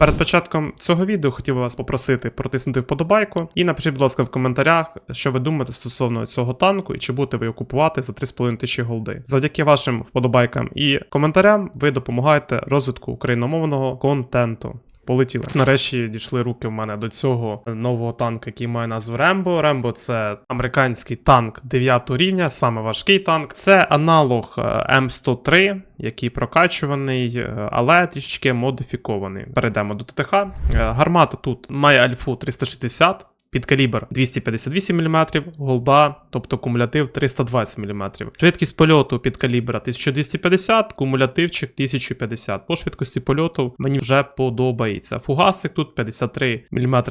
Перед початком цього відео хотів би вас попросити протиснути вподобайку і напишіть, будь ласка, в коментарях, що ви думаєте стосовно цього танку і чи будете ви його купувати за 3,5 тисячі голди. Завдяки вашим вподобайкам і коментарям ви допомагаєте розвитку україномовного контенту. Полетіли. Нарешті дійшли руки в мене до цього нового танку, який має назву Рембо. Рембо це американський танк 9 рівня, саме важкий танк. Це аналог е, М103, який прокачуваний, е, але трішечки модифікований. Перейдемо до ТТХ. Е, Гармата тут має альфу 360. Під калібр 258 мм, голда, тобто кумулятив 320 мм. Швидкість польоту під калібра 1250, кумулятивчик 1050. По швидкості польоту мені вже подобається. Фугасик тут 53 мм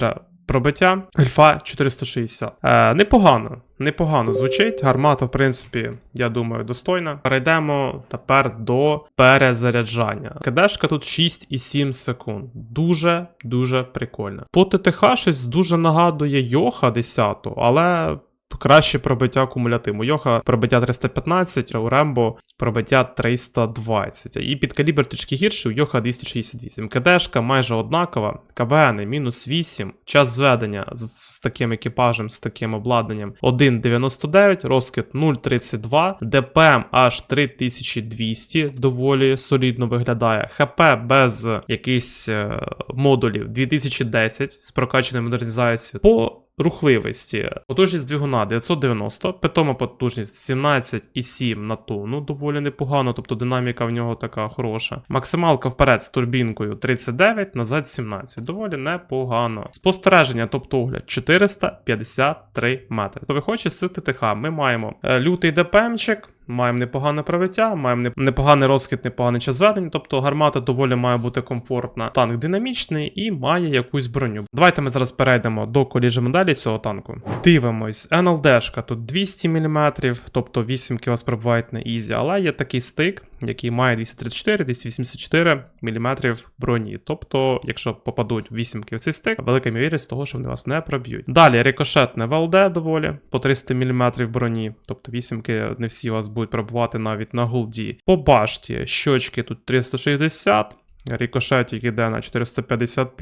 пробиття, альфа 460. Е, непогано, непогано звучить. Гармата, в принципі, я думаю, достойна. Перейдемо тепер до перезаряджання. КДшка тут 6,7 секунд. Дуже дуже прикольно. По ТТХ щось дуже нагадує Йоха 10, але. Краще пробиття кумулятиву. Йоха пробиття 315, а у Рембо пробиття 320. І під калібр трішки гірший, у Йоха 268. КДшка майже однакова. КБН мінус 8. Час зведення з, з таким екіпажем, з таким обладнанням 1,99, розкид 0,32, ДПМ аж 3200, доволі солідно виглядає. ХП без якихось е, модулів 2010 з прокачаною модернізацією. По рухливості. Потужність двигуна 990, питома потужність 17,7 на тонну, доволі непогано, тобто динаміка в нього така хороша. Максималка вперед з турбінкою 39, назад 17. Доволі непогано. Спостереження, тобто огляд 453 метри. То хоче з ТТХ, ми маємо е, лютий ДПМчик. Маємо непогане правиття, маємо непоганий розкид, непоганий час зведення, тобто гармата доволі має бути комфортна. Танк динамічний і має якусь броню. Давайте ми зараз перейдемо до коліжі моделі цього танку. Дивимось, НЛДшка тут 200 мм, тобто 8 вас пробувають на ізі, але є такий стик, який має 234-284 мм броні. Тобто, якщо попадуть в 8 в цей велика ймовірність того, що вони вас не проб'ють. Далі рикошетне ВЛД доволі по 300 мм броні, тобто 8 не всі вас будуть пробувати навіть на голді. По башті щочки тут 360, рикошетик іде на 450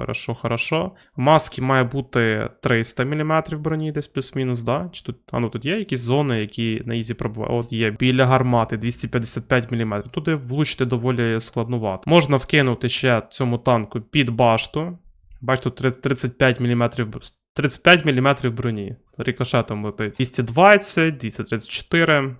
Хорошо, хорошо. Маски має бути 300 мм броні, десь плюс-мінус, да? Чи тут, а ну тут є якісь зони, які на ізі пробувають. От є біля гармати 255 мм. Туди влучити доволі складнувато. Можна вкинути ще цьому танку під башту. Бач, тут 35 мм 35 мм броні. Рикошетом летить. 220, 234.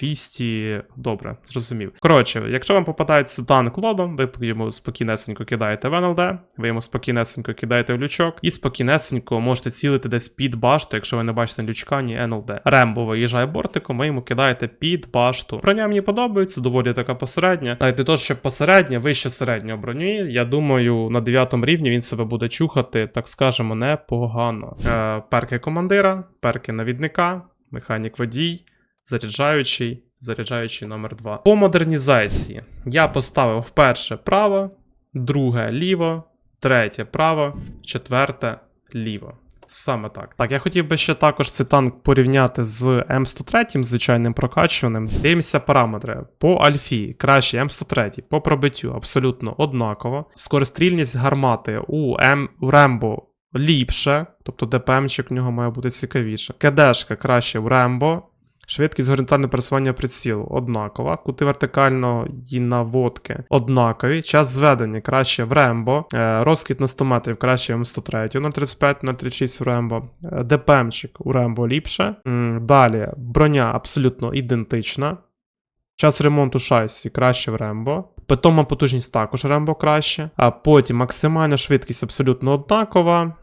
200. Добре, зрозумів. Коротше, якщо вам попадається танк лобом, ви йому спокійнесенько кидаєте в НЛД, ви йому спокійнесенько кидаєте в лючок, і спокійнесенько можете цілити десь під башту, якщо ви не бачите лючка, ні НЛД. Рембо виїжджає бортиком, ви йому кидаєте під башту. Броня мені подобається, доволі така посередня. Навіть не то, що посередня, вище середнього броні. Я думаю, на 9 рівні він себе буде чухати, так скажемо, непогано. Е, перки командира, перки навідника, механік водій заряджаючий, заряджаючий номер 2. По модернізації я поставив вперше право, друге ліво, третє право, четверте ліво. Саме так. Так, я хотів би ще також цей танк порівняти з М103, звичайним прокачуваним. Дивимося параметри. По Альфі, краще М103, по пробиттю абсолютно однаково. Скорострільність гармати у М у Рембо ліпше, тобто ДПМчик в нього має бути цікавіше. КДшка краще в Рембо. Швидкість горизонтального пересування прицілу однакова. Кути вертикальної наводки однакові. Час зведення краще в Рембо. Е, Розкид на 100 метрів краще в М103, 035, 036 в Рембо. Е, ДПМчик у Рембо ліпше. Далі броня абсолютно ідентична. Час ремонту шасі краще в Рембо. Питома потужність також Рембо краще. А потім максимальна швидкість абсолютно однакова.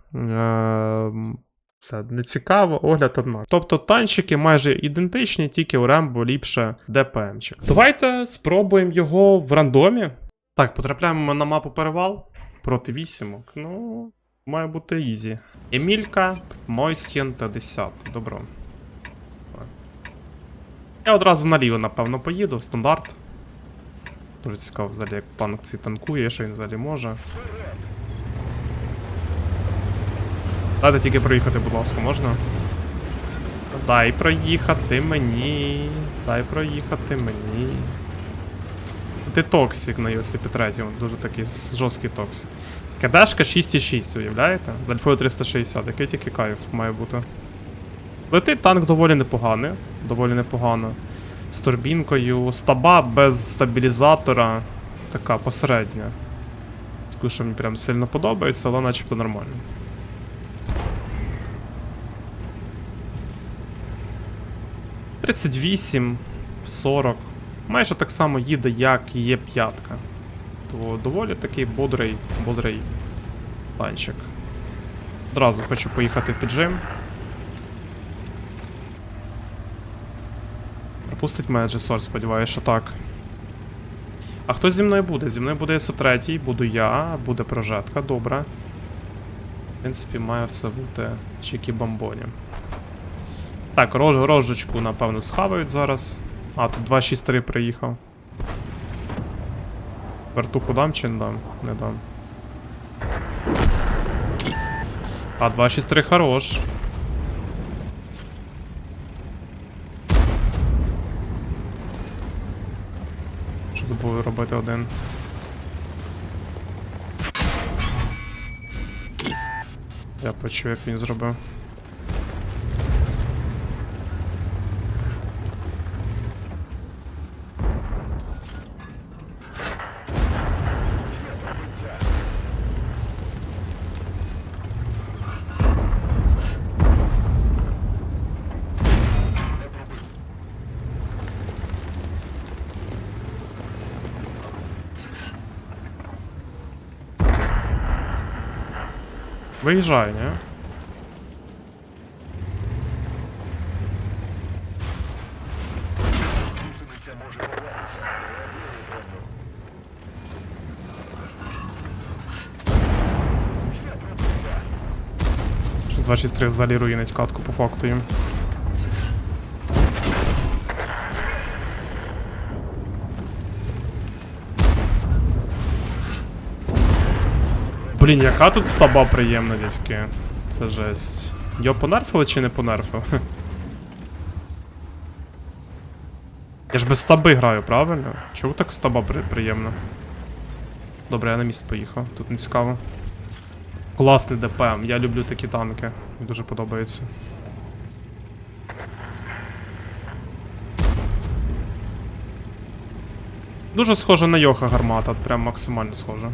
Це не цікаво, огляд однак. Тобто танчики майже ідентичні, тільки у Рембо ліпше ДПМчик. Давайте спробуємо його в рандомі. Так, потрапляємо на мапу перевал проти вісімок. Ну, має бути ізі. Емілька, Мойсхен та 10. Добро. Я одразу наліво, напевно, поїду, стандарт. Дуже цікаво, взагалі, як танк цей танкує, що він взагалі може. Дайте тільки проїхати, будь ласка, можна? Дай проїхати мені. Дай проїхати мені. ти токсик на Йосипі 3, дуже такий жорсткий токсик. КДшка 6,6, уявляєте? З альфою 360, який тільки кайф має бути. Летить танк доволі непоганий, доволі непогано. З турбінкою, стаба без стабілізатора, така посередня. Скажу, мені прям сильно подобається, але начебто нормально. Тридцять вісім, 40. Майже так само їде, як є п'ятка. То доволі такий бодрий, бодрий танчик. Одразу хочу поїхати в піджим. Пропустить мене Джесор, сподіваюся, що так. А хто зі мною буде? Зі мною буде СО3, буду я, буде прожетка, добре. В принципі, має все бути чікі бомбоні. Так, рож, рожечку, напевно, схавають зараз. А, тут 263 приїхав. Вертуху дам чи не дам? Не дам. А, 263 хорош. Що тут буду робити один? Я почув, як він зробив. Виїжджай, не? Щось 263 взагалі руїнить катку по факту їм. Блін, яка тут стаба приємна, дядьки. Це жесть. Його понерфили чи не понерфили? Я ж без стаби граю, правильно? Чого так стаба при- приємна? Добре, я на місце поїхав, тут не цікаво. Класний ДПМ, я люблю такі танки. Мені дуже подобається. Дуже схоже на Йоха гармата, прям максимально схоже.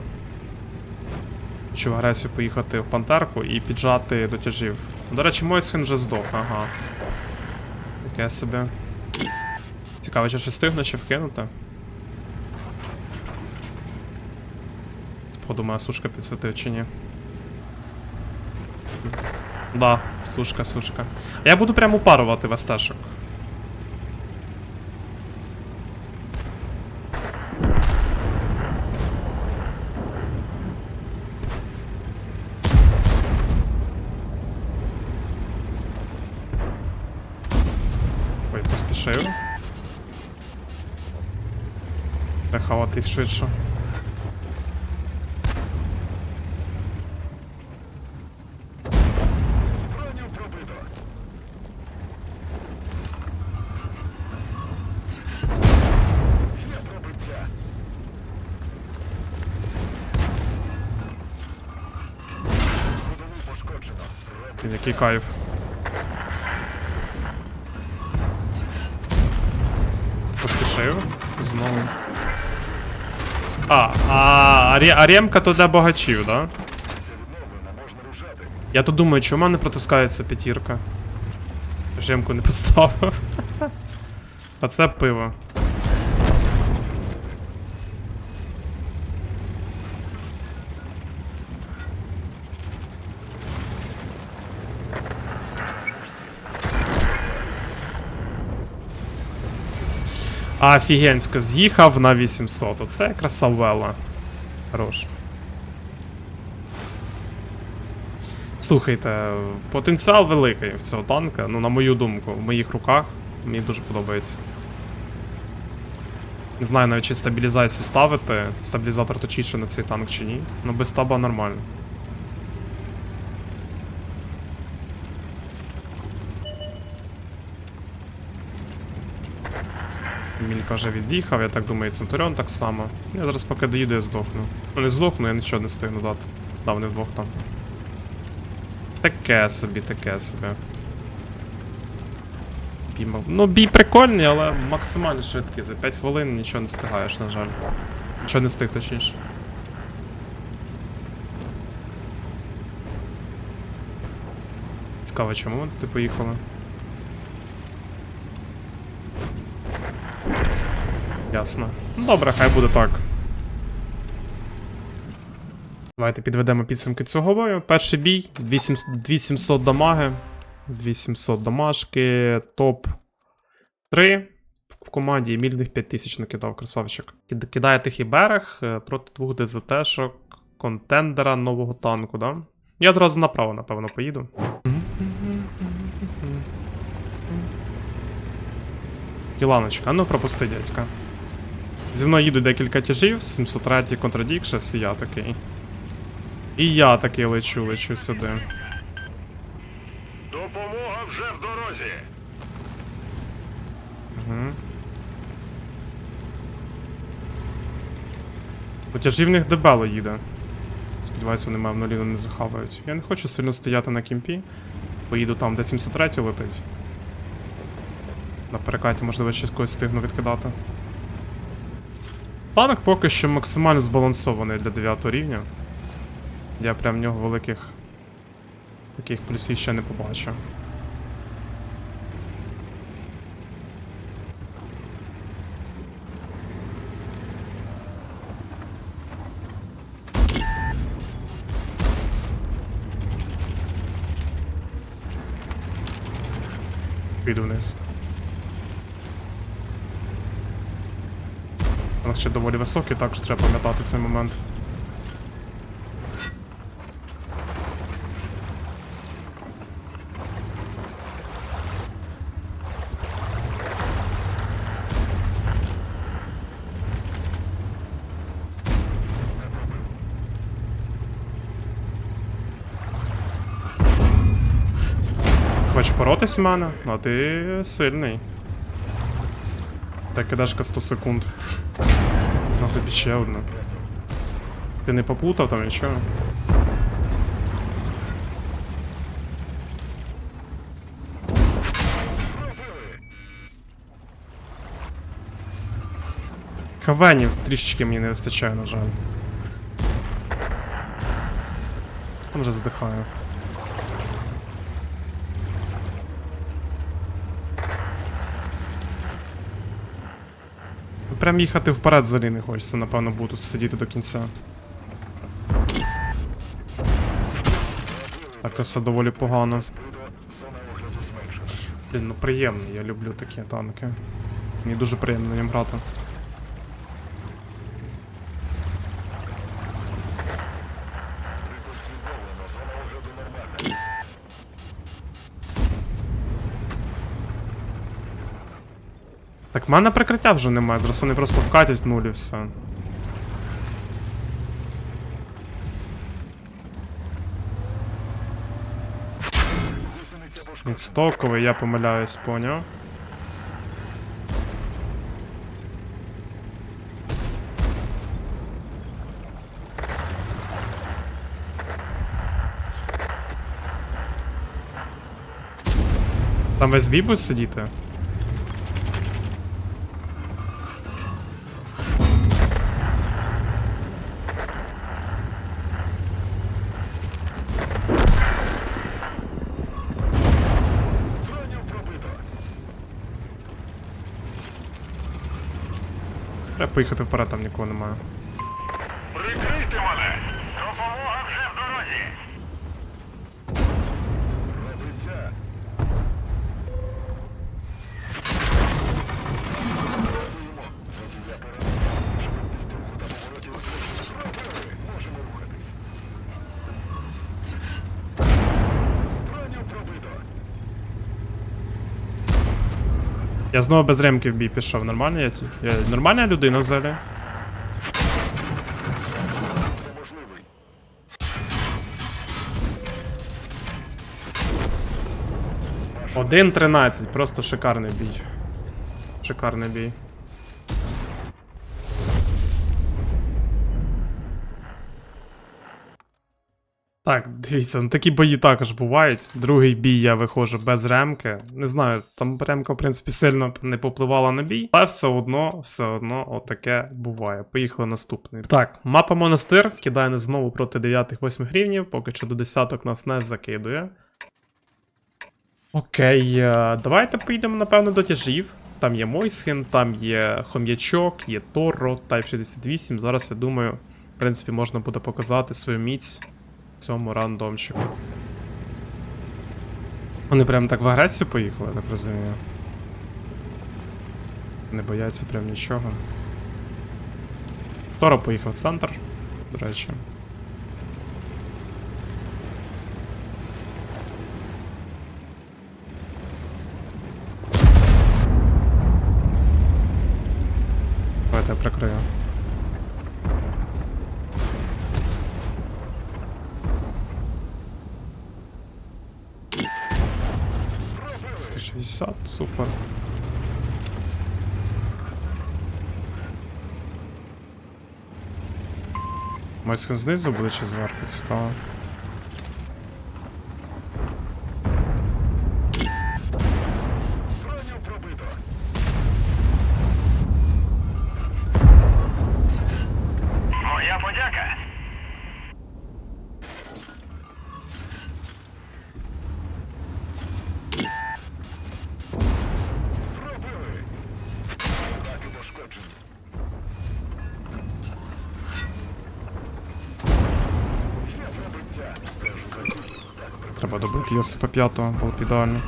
Хочу в агресію поїхати в пантерку і піджати до тяжів. До речі, Мойсхен вже здох, ага. Таке собі. Цікаво, чи щось встигне ще вкинути. Подумаю, сушка підсвітив чи ні. Да, сушка, сушка. А я буду прямо упарувати вестешок. Швидше. Який кайф. Поспішив. Знову. А, а, а ремка то для богачів, да? Я тут думаю, чому мене протискається п'ятірка? Жемку не поставив. А це пиво. Офігенсько, з'їхав на 800. Оце красавела. Хорош. Слухайте, потенціал великий в цього танка, ну, на мою думку, в моїх руках. Мені дуже подобається. Не знаю навіть чи стабілізацію ставити, стабілізатор точіше на цей танк чи ні. Ну без таба нормально. Мілька вже від'їхав, я так думаю, Центуріон так само. Я зараз поки доїду, я здохну. Ну не здохну, я нічого не встигну дати. Да, вони вдвох там. Таке собі, таке собі. Бій Ну, бій прикольний, але максимально швидкий. За 5 хвилин нічого не встигаєш, на жаль. Нічого не встиг, точніше. Цікаво, чому ти поїхали? Ясно. Ну добре, хай буде так. Давайте підведемо підсумки цього бою. Перший бій 2700 2700 дамаги. 2700 дамажки, топ 3 в команді Емільних 5000 накидав красавчик. Кид- Кидає тихий берег е, проти двох ДЗТшок контендера нового танку, да? Я одразу направо, напевно, поїду. Іланочка, ну пропусти, дядька. Зі мною їдуть декілька тяжів, 703 Contradictions, і я такий. І я такий лечу, лечу сюди. Допомога вже в дорозі. Угу. По тяжів в них дебело їде. Сподіваюся, вони мене в нулі не захавають. Я не хочу сильно стояти на кімпі. Поїду там, де 703 летить. На перекаті, можливо, ще когось встигну відкидати. Танк поки що максимально збалансований для 9 рівня. Я прям в нього великих таких плюсів ще не побачив. Піду вниз. Ще доволі високий, також треба пам'ятати цей момент. Хочеш боротись в мене? Ну, ти сильний. Так кидашка 100 секунд. Ну тобі ще одна. Ти не поплутав там нічого? Кавенів трішечки мені не вистачає, на жаль. Там вже здихаю. Прям їхати вперед взагалі не хочеться, напевно, буду сидіти до кінця. Так, це все доволі погано. Блін, ну приємно, я люблю такі танки. Мені дуже приємно на ньому грати. В мене прикриття вже немає, зараз вони просто вкатять нуль і все. Стоковий, я помиляюсь, поняв. Там весь бій буде сидіти? Поїхати вперед, там нікого немає. Я знову без ремки в бій пішов. Нормально я? Я нормальна людина взагалі? Один 13 просто шикарний бій. Шикарний бій. Так, дивіться, ну такі бої також бувають. Другий бій я виходжу без ремки. Не знаю, там ремка, в принципі, сильно не попливала на бій, але все одно, все одно, отаке буває. Поїхали наступний. Так, мапа монастир кидає нас знову проти 9-8 рівнів, поки що до десяток нас не закидує. Окей, е, давайте поїдемо, напевно, до тяжів. Там є Мойсхен, там є хом'ячок, є Торо, Type 68. Зараз я думаю, в принципі, можна буде показати свою міць цьому рандомчику. Вони прям так в агресію поїхали, я так розумію. Не бояться прям нічого. Торо поїхав в центр, до речі. Давайте я прикрию. Сто шістдесят, супер. Мойскен знизу буде чи зверху цікаво. Йосипа п'ятого, було б ідеально.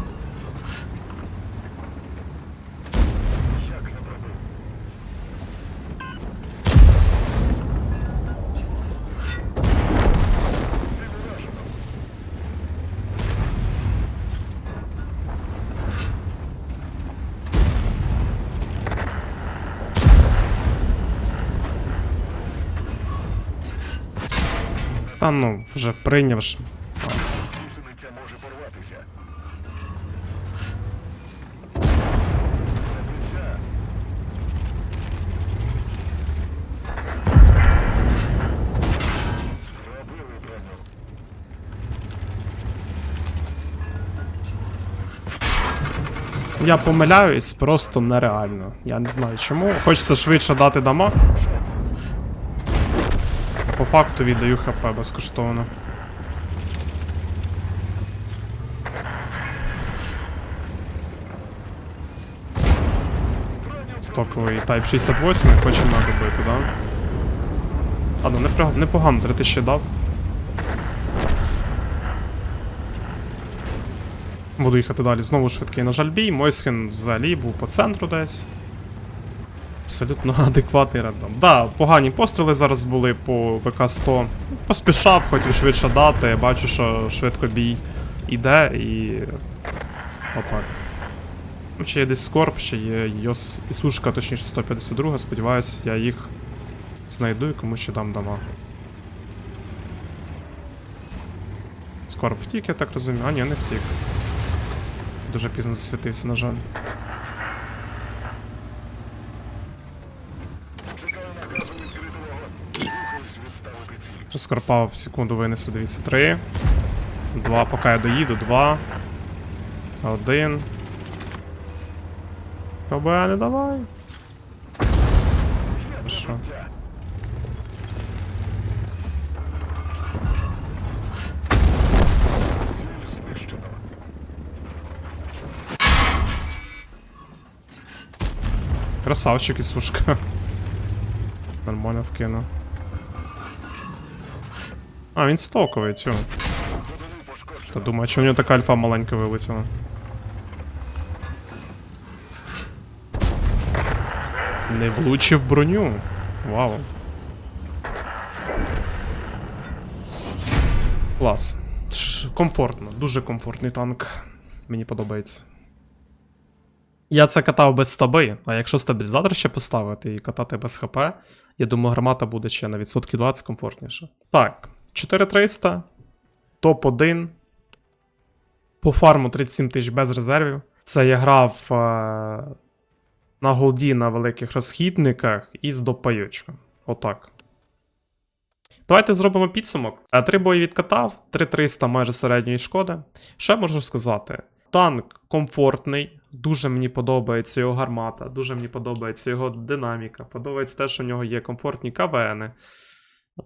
Та ну, вже прийняв Я помиляюсь, просто нереально. Я не знаю чому. Хочеться швидше дати дамаг. А по факту віддаю ХП безкоштовно. Стоковий Type 68 хочемо добити, да? А, ну непогано, 3000 дав. Буду їхати далі. Знову швидкий, на жаль, бій. Мойсхен взагалі був по центру десь. Абсолютно адекватний рандом. Да, погані постріли зараз були по ВК-100. Поспішав, хотів швидше дати. Бачу, що швидко бій іде і. Отак. Ну, Ще є десь скорб, ще є Йос Ісушка, точніше 152, сподіваюсь, я їх знайду і комусь ще дам дамаг. Скорб втік, я так розумію. А, ні, не втік. Дуже пізно засвітився, на жаль. Скорпав в секунду винесу, дивіться, 3. 2, поки я доїду, 2. 1. КБ, не давай. Що? Красавчик і сушка. Нормально вкинув. А, він стоковий, цю. Та думаю, що в нього така альфа маленька вилетіла. Не влучив броню. Вау. Клас. Комфортно, дуже комфортний танк. Мені подобається. Я це катав без стаби, а якщо стабілізатор ще поставити і катати без ХП, я думаю, гармата буде ще на відсотки 20 комфортніше. Так, 4300, топ-1, по фарму 37 тисяч без резервів. Це я грав е, на голді на великих розхідниках і з допайочком. Отак. Давайте зробимо підсумок. Е, Три бої відкатав, 3300 майже середньої шкоди. Що можу сказати? Танк комфортний, дуже мені подобається його гармата, дуже мені подобається його динаміка, подобається те, що в нього є комфортні КВНи.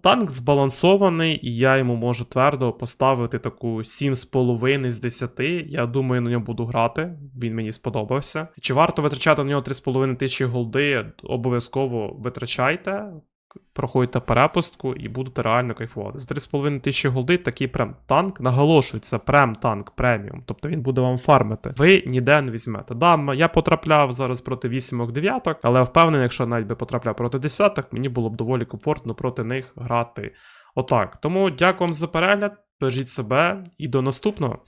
Танк збалансований, і я йому можу твердо поставити таку 7,5 з 10. Я думаю, на ньому буду грати. Він мені сподобався. Чи варто витрачати на нього 3,5 тисячі голди? Обов'язково витрачайте. Проходьте перепустку і будете реально кайфувати. За 3,5 тисячі голди такий прем танк, наголошую, це прем танк преміум. Тобто він буде вам фармити. Ви ніде не візьмете. Да, я потрапляв зараз проти 8 дев'яток, але впевнений, якщо навіть би потрапляв проти десяток, мені було б доволі комфортно проти них грати. Отак. Тому дякую вам за перегляд. Бережіть себе і до наступного.